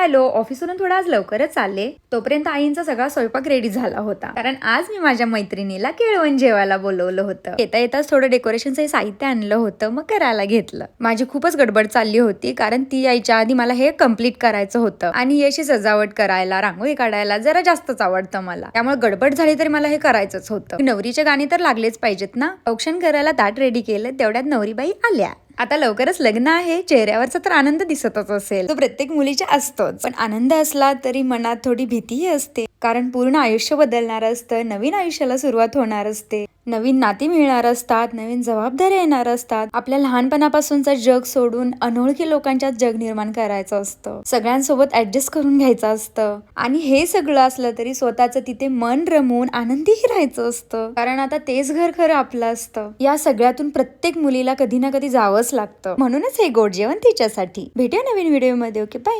Hello ऑफिसवरून थोडा आज लवकरच आले तोपर्यंत आईंचा सगळा स्वयंपाक रेडी झाला होता. कारण आज मी माझ्या मैत्रिणीला केळवण जेवायला बोलवलं होतं. येता येताच थोडं डेकोरेशनचं साहित्य आणलं होतं मग करायला घेतलं. माझी खूपच गडबड चालली होती कारण ती यायच्या आधी मला हे कंप्लीट करायचं होतं. आणि याची सजावट करायला रांगोळी काढायला जरा जास्तच आवडतं मला. त्यामुळे गडबड झाली तरी मला हे करायचंच होतं. नवरीचे गाणी तर लागलेच पाहिजेत ना? औक्षण करायला ताट रेडी केलं तेवढ्यात नवरीबाई आल्या. आता लवकरच लग्न आहे चेहऱ्यावरचा तर आनंद दिसतच असेल. तो प्रत्येक मुलीच्या असतोच. पण आनंद असला तरी मनात थोडी भीतीही असते. कारण पूर्ण आयुष्य बदलणार असतं नवीन आयुष्याला सुरुवात होणार असते. नवीन नाती मिळणार असतात नवीन जबाबदाऱ्या येणार असतात. आपल्या लहानपणापासूनचं जग सोडून अनोळखी लोकांच्यात जग निर्माण करायचं असतं. सगळ्यांसोबत ऍडजस्ट करून घ्यायचं असतं. आणि हे सगळं असलं तरी स्वतःचं तिथे मन रमवून आनंदीही राहायचं असतं. कारण आता तेच घर खरं आपलं असतं. या सगळ्यातून प्रत्येक मुलीला कधी ना कधी जावंच लागतं. म्हणूनच हे गोड जेवण तिच्यासाठी. भेटूया नवीन व्हिडिओमध्ये ओके बाय